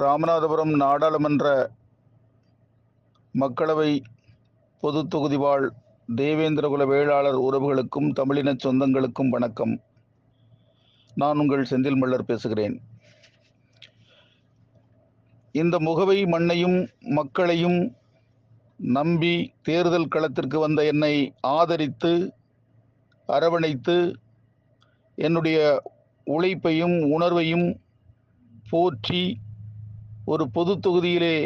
ராமநாதபுரம் நாடாளுமன்ற மக்களவை பொது தொகுதி வாழ் தேவேந்திரகுல வேளாளர் உறவுகளுக்கும் தமிழினச் சொந்தங்களுக்கும் வணக்கம். நான் உங்கள் செந்தில் மல்லர் பேசுகிறேன். இந்த முகவை மண்ணையும் மக்களையும் நம்பி தேர்தல் களத்திற்கு வந்த என்னை ஆதரித்து அரவணைத்து என்னுடைய உழைப்பையும் உணர்வையும் போற்றி ஒரு பொது தொகுதியிலே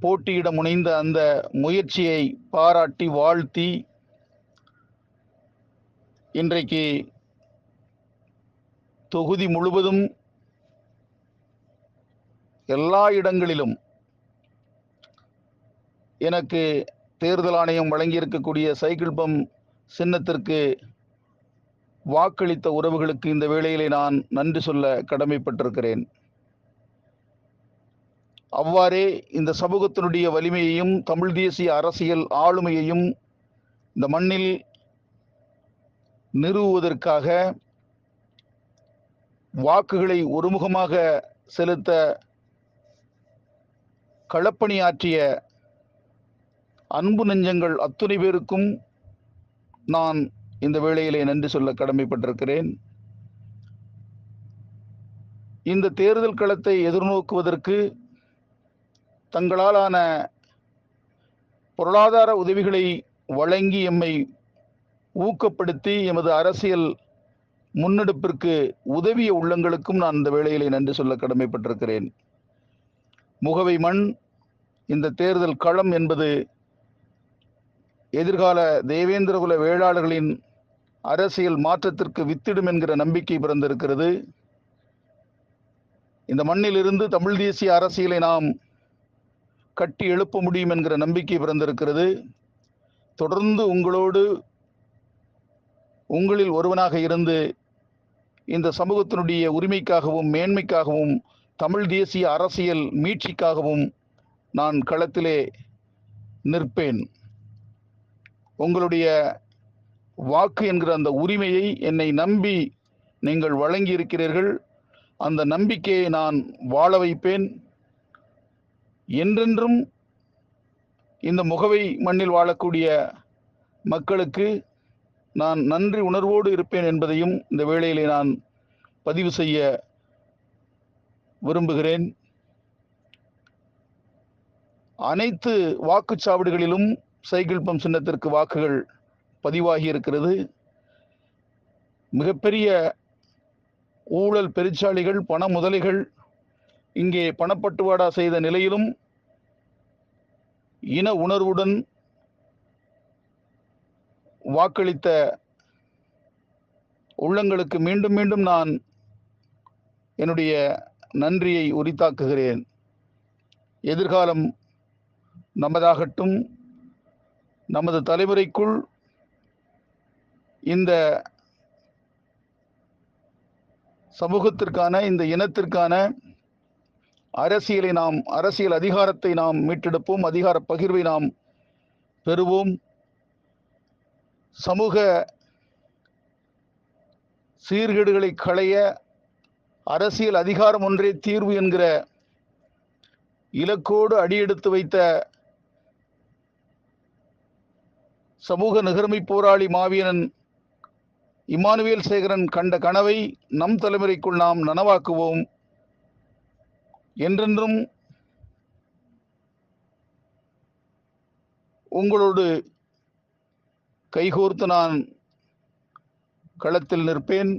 போட்டியிட முனைந்த அந்த முயற்சியை பாராட்டி வாழ்த்தி இன்றைக்கு தொகுதி முழுவதும் எல்லா இடங்களிலும் எனக்கு தேர்தல் ஆணையம் வழங்கியிருக்கக்கூடிய சைக்கிள் பம் சின்னத்திற்கு வாக்களித்த உறவுகளுக்கு இந்த வேளையிலே நான் நன்றி சொல்ல கடமைப்பட்டிருக்கிறேன். அவ்வாறே இந்த சமூகத்தினுடைய வலிமையையும் தமிழ் தேசிய அரசியல் ஆளுமையையும் இந்த மண்ணில் நிறுவுவதற்காக வாக்குகளை ஒருமுகமாக செலுத்த களப்பணியாற்றிய அன்பு நெஞ்சங்கள் அத்துணை பேருக்கும் நான் இந்த வேளையிலே நன்றி சொல்ல கடமைப்பட்டிருக்கிறேன். இந்த தேர்தல் களத்தை எதிர்நோக்குவதற்கு தங்களாலான பொருளாதார உதவிகளை வழங்கி எம்மை ஊக்கப்படுத்தி எமது அரசியல் முன்னெடுப்பிற்கு உதவிய உள்ளங்களுக்கும் நான் இந்த வேளையிலே நன்றி சொல்ல கடமைப்பட்டிருக்கிறேன். முகவை மண் இந்த தேர்தல் களம் என்பது எதிர்கால தேவேந்திரகுல வேளாளர்களின் அரசியல் மாற்றத்திற்கு வித்திடும் என்கிற நம்பிக்கை பிறந்திருக்கிறது. இந்த மண்ணிலிருந்து தமிழ் தேசிய அரசியலை நாம் கட்டி எழுப்ப முடியும் என்கிற நம்பிக்கை பிறந்திருக்கிறது. தொடர்ந்து உங்களோடு உங்களில் ஒருவனாக இருந்து இந்த சமூகத்தினுடைய உரிமைக்காகவும் மேன்மைக்காகவும் தமிழ் தேசிய அரசியல் மீட்சிக்காகவும் நான் களத்திலே நிற்பேன். உங்களுடைய வாக்கு என்கிற அந்த உரிமையை என்னை நம்பி நீங்கள் வழங்கி இருக்கிறீர்கள் அந்த நம்பிக்கையை நான் வாழ வைப்பேன். என்றென்றும் இந்த முகவை மண்ணில் வாழக்கூடிய மக்களுக்கு நான் நன்றி உணர்வோடு இருப்பேன் என்பதையும் இந்த வேளையிலே நான் பதிவு செய்ய விரும்புகிறேன். அனைத்து வாக்குச்சாவடிகளிலும் சைக்கிள் பம்ப் சின்னத்திற்கு வாக்குகள் பதிவாகி இருக்கிறது. மிகப்பெரிய ஊழல் பெருச்சாளிகள் பண முதலைகள் இங்கே பணப்பட்டுவாடா செய்த நிலையிலும் இன உணர்வுடன் வாக்களித்த உள்ளங்களுக்கு மீண்டும் மீண்டும் நான் என்னுடைய நன்றியை உரித்தாக்குகிறேன். எதிர்காலம் நமதாகட்டும். நமது தலைமுறைக்குள் இந்த சமூகத்திற்கான இந்த இனத்திற்கான அரசியலை நாம் அரசியல் அதிகாரத்தை நாம் மீட்டெடுப்போம் அதிகார பகிர்வை நாம் பெறுவோம். சமூக சீர்கேடுகளை களைய அரசியல் அதிகாரம் ஒன்றே தீர்வு என்கிற இலக்கோடு அடியெடுத்து வைத்த சமூக நிகர்மை போராளி மாவீரன் இமானுவேல் சேகரன் கண்ட கனவை நம் தலைமுறைக்குள் நாம் நனவாக்குவோம். என்றென்றும் உங்களோடு கைகோர்த்து நான் களத்தில் நிற்பேன்.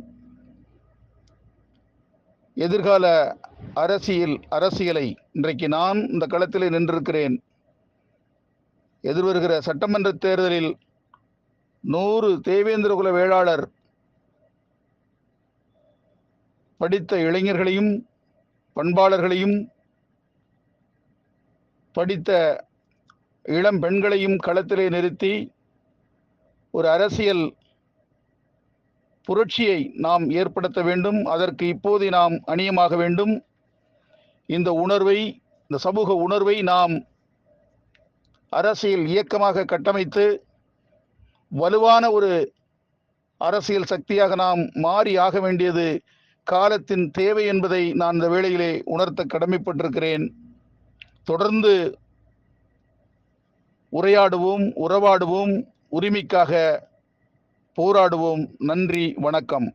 எதிர்கால அரசியல் அரசியலை இன்றைக்கு நான் இந்த களத்திலே நின்றிருக்கிறேன். எதிர்வருகிற சட்டமன்ற தேர்தலில் நூறு தேவேந்திரகுல வேளாளர் படித்த இளைஞர்களையும் பண்பாளர்களையும் படித்த இளம் பெண்களையும் களத்திலே நிறுத்தி ஒரு அரசியல் புரட்சியை நாம் ஏற்படுத்த வேண்டும். அதற்கு இப்போதே நாம் அணியமாக வேண்டும். இந்த உணர்வை இந்த சமூக உணர்வை நாம் அரசியல் இயக்கமாக கட்டமைத்து வலுவான ஒரு அரசியல் சக்தியாக நாம் மாறி ஆக வேண்டியது காலத்தின் தேவை என்பதை நான் இந்த வேளையிலே உணர்த்த கடமைப்பட்டிருக்கிறேன். தொடர்ந்து உரையாடுவோம் உறவாடுவோம் உரிமைக்காக போராடுவோம். நன்றி வணக்கம்.